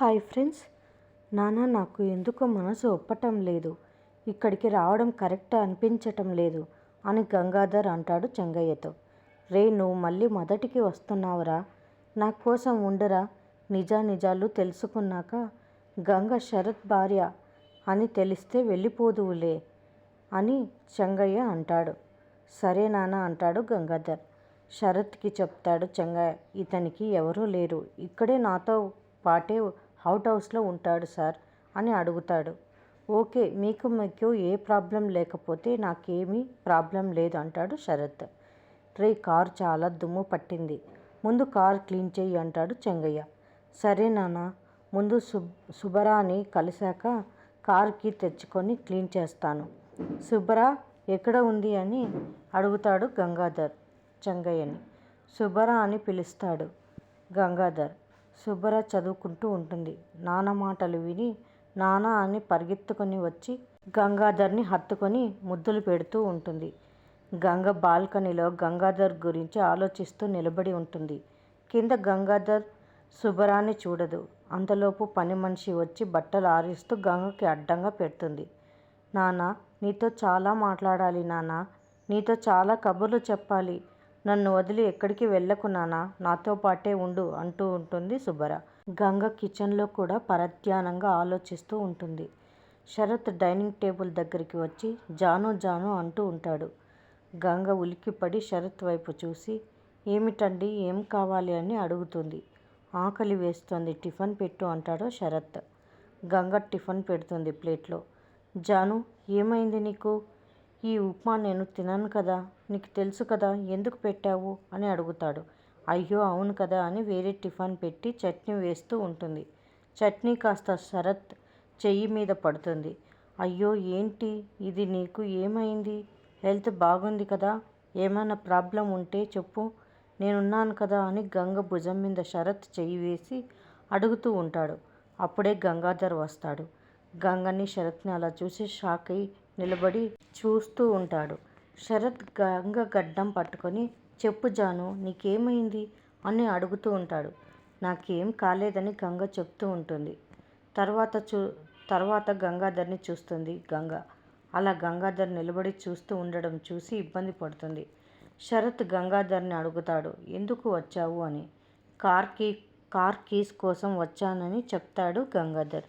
Hi friends. నానా నాకు ఎందుకో మనసు ఒప్పటం లేదు. ఇక్కడికి రావడం కరెక్ట్ అనిపించటం లేదు అని గంగాధర్ అంటాడు చెంగయ్యతో. రే నువ్వు మళ్ళీ మొదటికి వస్తున్నావురా. నా కోసం ఉండరా? నిజా నిజాలు తెలుసుకున్నాక గంగ శరత్ భార్య అని తెలిస్తే వెళ్ళిపోదువులే అని చెంగయ్య అంటాడు. సరే నాన్న అంటాడు గంగాధర్. శరత్కి చెప్తాడు చెంగయ్య ఇతనికి ఎవరూ లేరు. ఇక్కడే నాతో పాటే అవుట్ హౌస్లో ఉంటాడు సార్ అని అడుగుతాడు. ఓకే మీకు మీకు ఏ ప్రాబ్లం లేకపోతే నాకేమీ ప్రాబ్లం లేదు అంటాడు శరత్. రే కార్ చాలా దుమ్ము పట్టింది. ముందు కార్ క్లీన్ చెయ్యి అంటాడు చెంగయ్య. సరే నాన్న ముందు సుబ్ సుబరాని కలిశాక కార్కి తెచ్చుకొని క్లీన్ చేస్తాను. సుబ్బరా ఎక్కడ ఉంది అని అడుగుతాడు గంగాధర్ చెంగయ్యని. సుబ్బరా అని పిలుస్తాడు గంగాధర్. సుబ్బర చదువుకుంటూ ఉంటుంది. నాన్న మాటలు విని నాన్న అని పరిగెత్తుకొని వచ్చి గంగాధర్ని హత్తుకొని ముద్దులు పెడుతూ ఉంటుంది. గంగ బాల్కనీలో గంగాధర్ గురించి ఆలోచిస్తూ నిలబడి ఉంటుంది. కింద గంగాధర్ సుబ్బరాన్ని చూడదు. అంతలోపు పని మనిషి వచ్చి బట్టలు ఆరిస్తూ గంగకి అడ్డంగా పెడుతుంది. నాన్న నీతో చాలా మాట్లాడాలి నాన్న. నీతో చాలా కబుర్లు చెప్పాలి. నన్ను వదిలి ఎక్కడికి వెళ్ళకు నానా నాతో పాటే ఉండు అంటూ ఉంటుంది సుబ్బర. గంగ కిచెన్లో కూడా పరధ్యానంగా ఆలోచిస్తూ ఉంటుంది. శరత్ డైనింగ్ టేబుల్ దగ్గరికి వచ్చి జాను జాను అంటూ ఉంటాడు. గంగ ఉలిక్కిపడి శరత్ వైపు చూసి ఏమిటండి ఏం కావాలి? అని అడుగుతుంది. ఆకలి వేస్తుంది టిఫిన్ పెట్టు అంటాడు శరత్. గంగ టిఫిన్ పెడుతుంది ప్లేట్లో. జాను ఏమైంది నీకు? ఈ ఉప్మా నేను తినను కదా నీకు తెలుసు కదా ఎందుకు పెట్టావు? అని అడుగుతాడు. అయ్యో అవును కదా అని వేరే టిఫిన్ పెట్టి చట్నీ వేస్తూ ఉంటుంది. చట్నీ కాస్త శరత్ చెయ్యి మీద పడుతుంది. అయ్యో ఏంటి? ఇది నీకు ఏమైంది? హెల్త్ బాగుంది కదా? ఏమైనా ప్రాబ్లం ఉంటే చెప్పు. నేనున్నాను కదా అని గంగ భుజం మీద శరత్ చెయ్యి వేసి అడుగుతూ ఉంటాడు. అప్పుడే గంగాధర్ వస్తాడు. గంగని శరత్ని అలా చూసి షాక్ అయి నిలబడి చూస్తూ ఉంటాడు. శరత్ గంగ గడ్డం పట్టుకొని చెప్పు జాను నీకేమైంది? అని అడుగుతూ ఉంటాడు. నాకేం కాలేదని గంగ చెప్తూ ఉంటుంది. తర్వాత చూ తర్వాత గంగాధర్ని చూస్తుంది గంగ. అలా గంగాధర్ నిలబడి చూస్తూ ఉండడం చూసి ఇబ్బంది పడుతుంది. శరత్ గంగాధర్ని అడుగుతాడు ఎందుకు వచ్చావు? అని. కార్ కీ కార్ కీస్ కోసం వచ్చానని చెప్తాడు గంగాధర్.